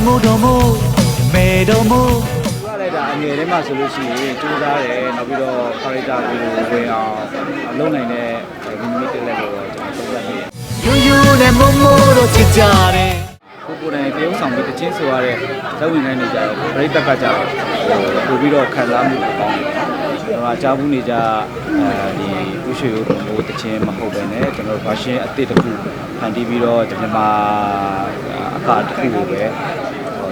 တော်မို့တော်မို့မေတော်မို့သူကလည်းဒါအငယ်ထဲမှာဆိုလို့ရှိရင်ကြိုးစားတယ်နောက်ပြီးတော့ character ကိုဝင်အောင်လုပ်နိုင်တဲ့ limited level ကိုကျွန်တော်သုံးသပ်မိတယ်ယူယူနဲ့မို့မို့တို့ချစ်ကြတယ်ကိုကိုယ်တိုင်တရုံဆောင်ပြီးတချင်းဆိုရတဲ့ဇက်ဝင်ခိုင်းနေကြတော့ပြိတ္တကကြတော့ပို့ပြီးတော့ခံစားမှုကောင်းတယ်ကျွန်တော်အကြောင်းဘူးနေကြအဲဒီဥရွှေဦးဘိုးတချင်းမဟုတ်ပဲねကျွန်တော် version အသစ်တစ်ခုဖန်တီးပြီးတော့မြန်မာအကတစ်ခုကိုပဲ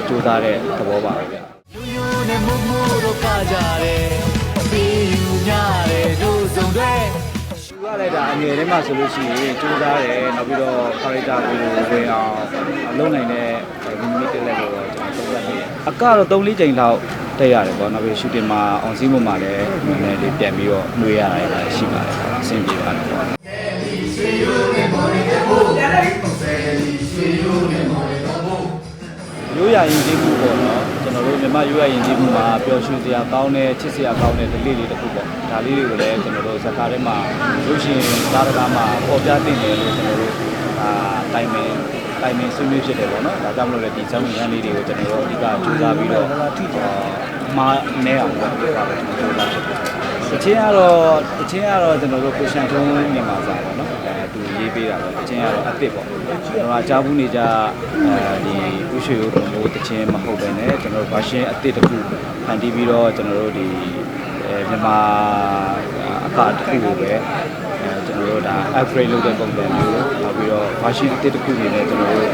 စူးစမ်းတဲ့သဘောပါပဲဗျာယူယူနဲ့မို့မို့တို့ကကြတယ်ပြီးယူကြတယ်တို့စုံတွေသူကလည်းဒါအငယ်ထဲမှာဆိုလို့ရှိရင်စူးစမ်းတယ်နောက်ပြီးတော့ character ကိုဝင်အောင်လုပ်နိုင်တဲ့ limited level ကိုကျွန်တော်သုံးသပ်မိတယ်အကတော့3-4ချိန်လောက်တက်ရတယ်ပေါ့နောက်ပြီး shooting မှာ on scene မှာလည်းနည်းနည်းလေးပြန်ပြီးတော့နှွေးရတာလည်းရှိပါတယ်အဆင်ပြေပါတယ်ပေါ့ ရိုးရာရင်ကျေးမှုပေါ့နော်ကျွန်တော်တို့မြန်မာရိုးရာရင်ကျေးမှုမှာပျော်ရွှင်စရာကောင်းတဲ့ချစ်စရာကောင်းတဲ့ဒလေးလေးတစ်ခုပေါ့ဒါလေးတွေကိုလည်းကျွန်တော်တို့ဇာတ်ကားထဲမှာရုပ်ရှင်ကားတကားမှာပေါ်ပြတင်တယ်လို့ကျွန်တော်တို့အာတိုင်ပင်တိုင်ပင်ဆွေးနွေးဖြစ်တယ်ပေါ့နော်ဒါကြောင့်မလို့လည်းဒီဇာတ်ဝင်ခန်းလေးတွေကိုကျွန်တော်တို့အဓိကကြိုးစားပြီးတော့မာနဲအောင်လုပ်ပြပါမယ်ကျွန်တော်တို့တချင်းကတော့တချင်းကတော့ကျွန်တော်တို့ကိုရှန်ထုံးမြန်မာစာပေါ့နော်အဲသူရေးပေးတာပေါ့တချင်းကတော့အစ်စ်ပေါ့ကျွန်တော်အကြောင်းဘူးနေကြအဲဒီ ဦးရွှေဦးတို့လိုတခြင်းမဟုတ်ပဲねကျွန်တော်တို့ version အသစ်တစ်ခုဖန်တီးပြီးတော့ကျွန်တော်တို့ဒီအဲမြန်မာအကတစ်ခုကိုပဲကျွန်တော်တို့ဒါ upgrade လုပ်တဲ့ပုံစံမျိုးနောက်ပြီးတော့ version အသစ်တစ်ခုနေနဲ့ကျွန်တော်တို့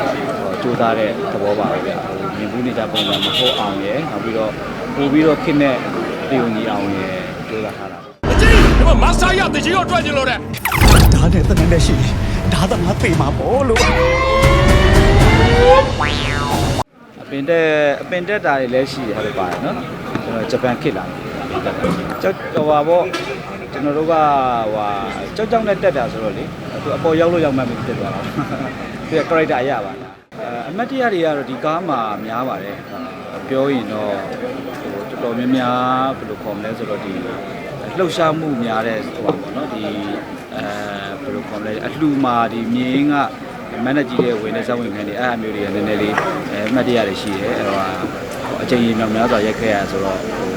ကြိုးစားတဲ့သဘောပါပဲဗျာဟိုမြင်ဘူးနေကြပုံစံမဟုတ်အောင်ရယ်နောက်ပြီးတော့ပို့ပြီးတော့ခင်းတဲ့တေုံကြီးအောင်ရယ်ကြိုးစားထားတာအကြီးဒီမှာမဆာရတကြီးရောတွက်ကြလို့တဲ့ဒါနဲ့တနင်္လာရှိဒါသမားပေမှာပေါ့လို့ ပင်တက်အပင်တက်တာတွေလည်းရှိတယ်ဟုတ်ပါတယ်နော်ကျွန်တော်ဂျပန်ခေတ်လာတယ်ကြောက်ဟိုပါပေါ့ကျွန်တော်တို့ကဟိုကြောက်ကြောက်နဲ့တက်တာဆိုတော့လေသူအပေါ်ရောက်လို့ရောက်မှမဖြစ်သွားတာသူက character အရပါလားအမတ်တရားတွေကတော့ဒီကားမှာများပါတယ်ပြောရင်တော့ဟိုတော်တော်များများဘယ်လိုခေါ်မလဲဆိုတော့ဒီလှုပ်ရှားမှုများတဲ့ဟိုပါပေါ့နော်ဒီအဲဘယ်လိုခေါ်မလဲအလှူမှာဒီမြင်းက မန်နေဂျာရဲ့ဝင်တဲ့ဇာဝင်ခံတွေအဲ့အမျိုးတွေကနည်းနည်းလေးအဲအမှတ်တရတွေရှိတယ်အဲ့တော့အချိန်ကြီးမြောင်များစွာရိုက်ခဲ့ရဆိုတော့ဟို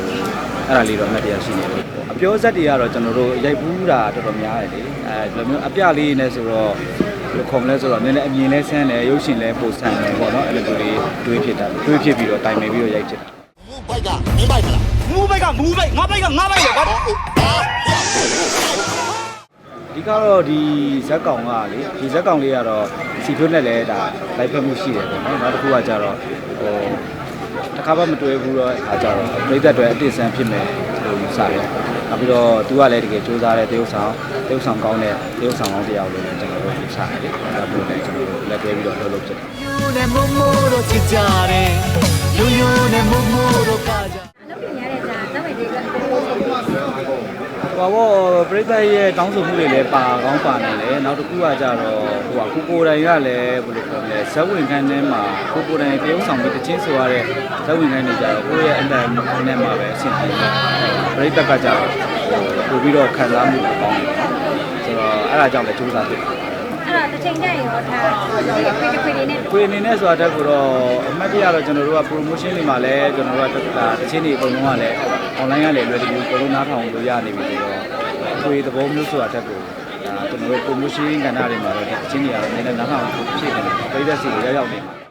အဲ့ဒါလေးတော့အမှတ်တရရှိနေတယ်အပြောဇက်တွေကတော့ကျွန်တော်တို့ရိုက်ဘူးတာတော်တော်များတယ်လေအဲဒီလိုမျိုးအပြလေးနဲ့ဆိုတော့ဘယ်လိုခေါ်မလဲဆိုတော့နည်းနည်းအမြင်လဲဆန်းတယ်ရုပ်ရှင်လဲပိုဆန်းတယ်ပေါ့နော်အဲ့လိုမျိုးလေးတွေးဖြစ်တာတွေးဖြစ်ပြီးတော့တိုင်ပင်ပြီးတော့ရိုက်ဖြစ်တာဘိုက်ကမင်းဘိုက်မလားမူဘိုက်ကမူဘိုက်ငါဘိုက်ကငါဘိုက်လေကွာ ဒီကတော့ဒီဇက်ကောင်ကလေဒီဇက်ကောင်လေးကတော့စီထွန်းနဲ့လည်းဒါလိုက်ဖက်မှုရှိတယ်ပေါ့နော်နောက်တစ်ခုကကြတော့ဟိုတစ်ခါမှမတွေ့ဘူးတော့အားကြတော့ပြိသက်တွေအတိတ်ဆန်းဖြစ်မယ်လို့ယူဆတယ်နောက်ပြီးတော့သူကလည်းတကယ်စူးစမ်းတဲ့တရုပ်ဆောင်တရုပ်ဆောင်ကောင်းတဲ့တရုပ်ဆောင်ကောင်းတစ်ယောက်လို့လည်းကျွန်တော်တို့ယူဆတယ်လေဒါပို့လည်းကျွန်တော်တို့လက်တွဲပြီးတော့လှုပ်လှုပ်ဖြစ်တယ် ဘောပြိသက်ရဲ့တောင်းဆိုမှုတွေလည်းပါကောင်းပါနေတယ်နောက်တစ်ခုကကြတော့ဟိုကကိုကိုတိုင်ကလည်းဘယ်လိုပြောမလဲဇက်ဝင်ခန်းထဲမှာကိုကိုတိုင်တရုပ်ဆောင်ပြီးတချင်းဆိုရတဲ့ဇက်ဝင်ခန်းတွေကြတော့ကိုယ့်ရဲ့အတန်နဲ့မှာပဲအဆင်ပြေတယ်ပြိသက်ကကြတော့ပို့ပြီးတော့ခံစားမှုကောင်းတယ်ဆိုတော့အဲ့ဒါကြောင့်လည်းစူးစမ်းတယ် အဲ့တော့တစ်ချိန်တည်းရောဒါခွေးခွေးလေးနဲ့ခွေအနေနဲ့ဆိုတာတက်ကိုတော့အမှတ်တရတော့ကျွန်တော်တို့က promotion တွေမှာလည်းကျွန်တော်တို့ကတချင်းတွေအကုန်လုံးကလည်း online ကလည်းလွယ်တကူအကုန်လုံးနားထောင်လို့ရနေပြီဆိုတော့ခွေသဘောမျိုးဆိုတာတက်ကိုဒါကျွန်တော်တို့ promotion ကဏ္ဍတွေမှာတော့တချင်းတွေကတော့နည်းနည်းနားထောင်ဖြစ်နေတယ်ပြည်သက်စီကိုရောက်ရောက်နေမှာ